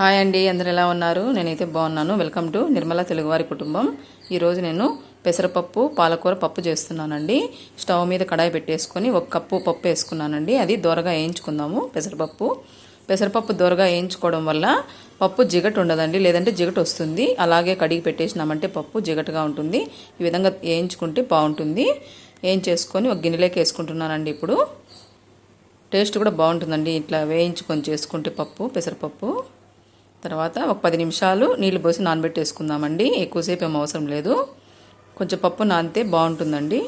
Hi అండి అందరు ఎలా ఉన్నారు? నేనైతే బాగున్నాను. వెల్కమ్ టు నిర్మల తెలుగువారి కుటుంబం. ఈరోజు నేను పెసరపప్పు పాలకూర పప్పు చేస్తున్నానండి. స్టవ్ మీద కడాయి పెట్టేసుకొని ఒక కప్పు పప్పు వేసుకున్నానండి. అది దూరగా వేయించుకుందాము పెసరపప్పు. పెసరపప్పు దూరగా వేయించుకోవడం వల్ల పప్పు జిగట ఉండదండి. లేదంటే జిగట వస్తుంది. అలాగే కడిగి పెట్టేసినామంటే పప్పు జిగటగా ఉంటుంది. ఈ విధంగా వేయించుకుంటే బాగుంటుంది. వేయించేసుకొని ఒక గిన్నెలోకి వేసుకుంటున్నానండి ఇప్పుడు. టేస్ట్ కూడా బాగుంటుందండి. ఇట్లా వేయించుకొని చేసుకుంటే పప్పు పెసరపప్పు. తర్వాత ఒక పది నిమిషాలు నీళ్ళు పోసి నానబెట్టేసుకుందామండి. ఎక్కువసేపు ఏం అవసరం లేదు. కొంచెం పప్పు నానితే బాగుంటుందండి.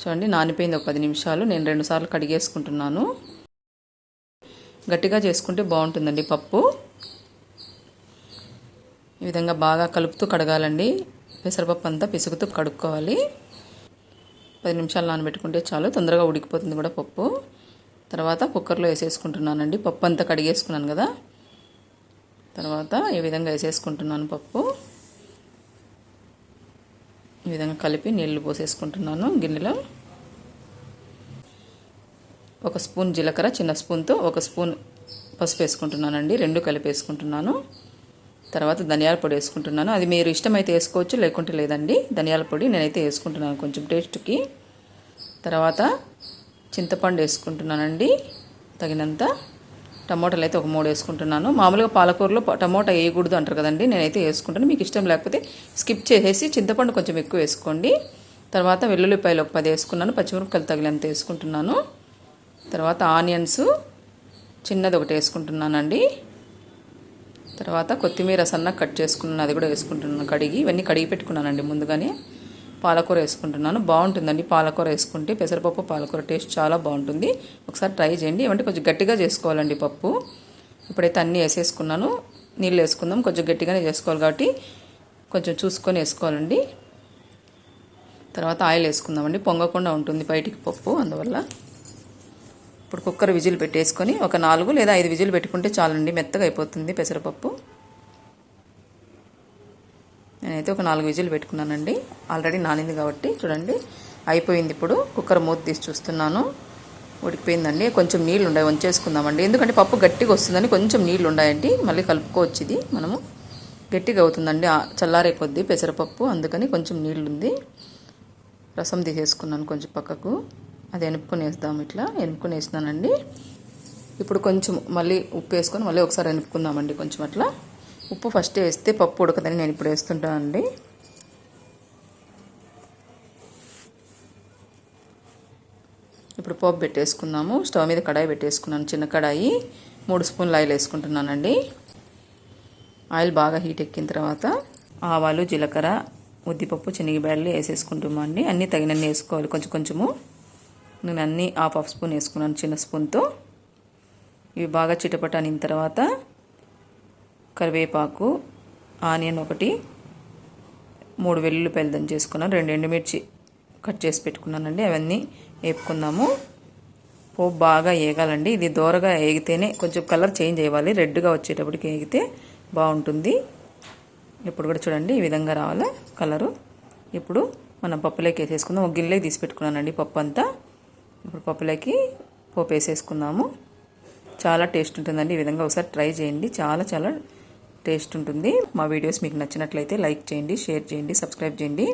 చూడండి నానిపోయింది ఒక పది నిమిషాలు. నేను రెండుసార్లు కడిగేసుకుంటున్నాను. గట్టిగా చేసుకుంటే బాగుంటుందండి పప్పు. ఈ విధంగా బాగా కలుపుతూ కడగాలండి. పెసరపప్పు అంతా పిసుకుతూ కడుక్కోవాలి. పది నిమిషాలు నానబెట్టుకుంటే చాలు. తొందరగా ఉడికిపోతుంది కూడా పప్పు. తర్వాత కుక్కర్లో వేసేసుకుంటున్నానండి. పప్పు అంతా కడిగేసుకున్నాను కదా. తర్వాత ఈ విధంగా వేసేసుకుంటున్నాను పప్పు. ఈ విధంగా కలిపి నీళ్ళు పోసేసుకుంటున్నాను గిన్నెలో. ఒక స్పూన్ జీలకర్ర చిన్న స్పూన్తో ఒక స్పూన్ పసుపు వేసుకుంటున్నానండి. రెండు కలిపి వేసుకుంటున్నాను. తర్వాత ధనియాల పొడి వేసుకుంటున్నాను. అది మీరు ఇష్టమైతే వేసుకోవచ్చు లేకుంటే లేదండి. ధనియాల పొడి నేనైతే వేసుకుంటున్నాను కొంచెం టేస్ట్కి. తర్వాత చింతపండు వేసుకుంటున్నానండి. తగినంత టమోటాలు అయితే ఒక మూడు వేసుకుంటున్నాను. మామూలుగా పాలకూరలో టమోటా వేయకూడదు అంటారు కదండి. నేనైతే వేసుకుంటాను. మీకు ఇష్టం లేకపోతే స్కిప్ చేసేసి చింతపండు కొంచెం ఎక్కువ వేసుకోండి. తర్వాత వెల్లుల్లిపాయలు ఒక పది వేసుకున్నాను. పచ్చిమిరపకాయలు తగినంత వేసుకుంటున్నాను. తర్వాత ఆనియన్స్ చిన్నది ఒకటి వేసుకుంటున్నానండి. తర్వాత కొత్తిమీర సన్న కట్ చేసుకున్నాను. అది కూడా వేసుకుంటున్నాను. కడిగి ఇవన్నీ కడిగి పెట్టుకున్నానండి ముందుగానే. పాలకూర వేసుకుంటున్నాను. బాగుంటుందండి పాలకూర వేసుకుంటే. పెసరపప్పు పాలకూర టేస్ట్ చాలా బాగుంటుంది. ఒకసారి ట్రై చేయండి. ఏమంటే కొంచెం గట్టిగా చేసుకోవాలండి పప్పు. ఇప్పుడైతే అన్నీ వేసేసుకున్నాను. నీళ్ళు వేసుకుందాం. కొంచెం గట్టిగానే చేసుకోవాలి కాబట్టి కొంచెం చూసుకొని వేసుకోవాలండి. తర్వాత ఆయిల్ వేసుకుందామండి. పొంగకుండా ఉంటుంది బయటికి పప్పు అందువల్ల. ఇప్పుడు కుక్కర్ విజిల్ పెట్టేసుకొని ఒక నాలుగు లేదా ఐదు విజిల్ పెట్టుకుంటే చాలండి. మెత్తగా అయిపోతుంది పెసరపప్పు. నేనైతే ఒక నాలుగు విజిల్ పెట్టుకున్నానండి. ఆల్రెడీ నానింది కాబట్టి చూడండి. అయిపోయింది ఇప్పుడు. కుక్కర్ మూత తీసి చూస్తున్నాను. ఉడికిపోయిందండి. కొంచెం నీళ్ళు ఉన్నాయి వంచేసుకుందామండి. ఎందుకంటే పప్పు గట్టిగా వస్తుందని కొంచెం నీళ్ళు ఉన్నాయండి మళ్ళీ కలుపుకోవచ్చు ఇది మనము. గట్టిగా అవుతుందండి. చల్లారే కొద్దీ పెసరపప్పు. అందుకని కొంచెం నీళ్ళు ఉంది రసం తీసేసుకున్నాను కొంచెం పక్కకు. అది ఎనుపుకొని వేస్తాం ఇట్లా. ఎనుపుకొని వేసినానండి ఇప్పుడు కొంచెం మళ్ళీ ఉప్పు వేసుకొని మళ్ళీ ఒకసారి ఎనుపుకుందామండి కొంచెం అట్లా. ఉప్పు ఫస్ట్ వేస్తే పప్పు ఉడకదని నేను ఇప్పుడు వేస్తుంటానండి ఇప్పుడు పోపు పెట్టేసుకుందాము. స్టవ్ మీద కడాయి పెట్టేసుకున్నాను చిన్న కడాయి. మూడు స్పూన్లు ఆయిల్ వేసుకుంటున్నానండి. ఆయిల్ బాగా హీట్ ఎక్కిన తర్వాత ఆవాలు జీలకర్ర ఉద్దిపప్పు శనగబేడలు వేసేసుకుంటామండి అన్నీ తగినన్ని వేసుకోవాలి కొంచెం కొంచెము. నేను అన్నీ హాఫ్ హాఫ్ స్పూన్ వేసుకున్నాను చిన్న స్పూన్తో. ఇవి బాగా చిటపట అనిన తర్వాత కరివేపాకు ఆనియన్ ఒకటి మూడు వెల్లుల్లిపాయలు చేసుకున్నాను రెండు ఎండుమిర్చి కట్ చేసి పెట్టుకున్నానండి. అవన్నీ వేపుకుందాము. పోపు బాగా వేగాలండి ఇది దూరగా వేగితేనే కొంచెం కలర్ చేంజ్ అవ్వాలి రెడ్గా వచ్చేటప్పటికి వేగితే బాగుంటుంది. ఇప్పుడు కూడా చూడండి ఈ విధంగా రావాలి కలరు. ఇప్పుడు మనం పప్పులోకి వేసేసుకుందాం. ఒక గిన్నెలోకి తీసి పెట్టుకున్నానండి పప్పు అంతా. ఇప్పుడు పప్పులోకి పోపు వేసేసుకుందాము. చాలా టేస్ట్ ఉంటుందండి. ఈ విధంగా ఒకసారి ట్రై చేయండి. చాలా చాలా టేస్ట్ ఉంటుంది. మా వీడియోస్ మీకు నచ్చినట్లయితే లైక్ చేయండి షేర్ చేయండి సబ్స్క్రైబ్ చేయండి.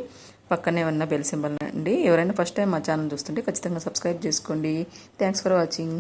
పక్కనే ఉన్న బెల్ సింబల్ అండి ఎవరైనా ఫస్ట్ టైం మా ఛానల్ చూస్తుంటే ఖచ్చితంగా సబ్స్క్రైబ్ చేసుకోండి. Thanks for watching.